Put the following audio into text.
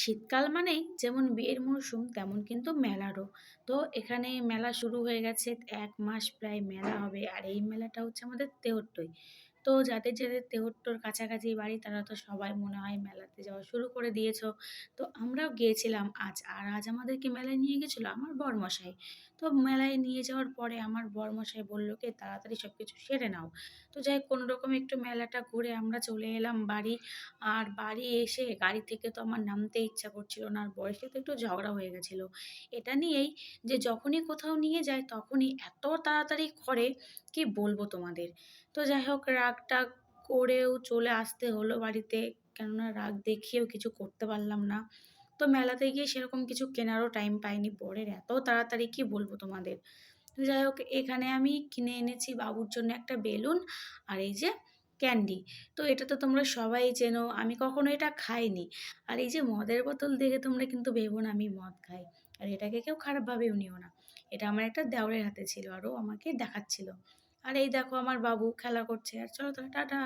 শীতকাল মানেই যেমন বিয়ের মরশুম তেমন কিন্তু মেলারও। তো এখানে মেলা শুরু হয়ে গেছে, এক মাস প্রায় মেলা হবে। আর এই মেলাটা হচ্ছে আমাদের তেহট্টই। তো যাদের যাদের তেহট্টর কাছাকাছি বাড়ি, তারা তো সবাই মনে হয় মেলাতে যাওয়া শুরু করে দিয়েছ। তো আমরাও গিয়েছিলাম আজ, আর আজ আমাদেরকে মেলায় নিয়ে গেছিল আমার বরমশাই। তো মেলায় নিয়ে যাওয়ার পরে আমার বরমশাই বলল, কি, তাড়াতাড়ি সব কিছু সেরে নাও। তো যাই কোনো রকম একটু মেলাটা ঘুরে আমরা চলে এলাম বাড়ি। আর বাড়ি এসে গাড়ি থেকে তো আমার নামতে ইচ্ছা করছিল না, আর বয়সে তো একটু ঝগড়া হয়ে গেছিল। এটা নিয়েই যে যখনই কোথাও নিয়ে যায় তখনই এত তাড়াতাড়ি করে, কি বলব তোমাদের? তো যাই হোক রাগ টাগ করেও চলে আসতে হলো বাড়িতে। কেননা রাগ দেখিয়েও কিছু করতে পারলাম না। তো মেলাতে গিয়ে সেরকম কিছু কেনারও টাইম পাইনি। বরের এত তাড়াতাড়ি কি বলব তোমাদের? যাই হোক, এখানে আমি কিনে এনেছি বাবুর জন্য একটা বেলুন আর এই যে ক্যান্ডি। তো এটা তো তোমরা সবাই চেনো, আমি কখনো এটা খাইনি। আর এই যে মদের বোতল দেখে তোমরা কিন্তু ভেবো না আমি মদ খাই। আর এটাকে কেউ খারাপভাবেও নিও না। এটা আমার একটা দেওরের হাতে ছিল, আরও আমাকে দেখাচ্ছিল। আর এই দেখো আমার বাবু খেলা করছে। আর চলো তাহলে টাটা!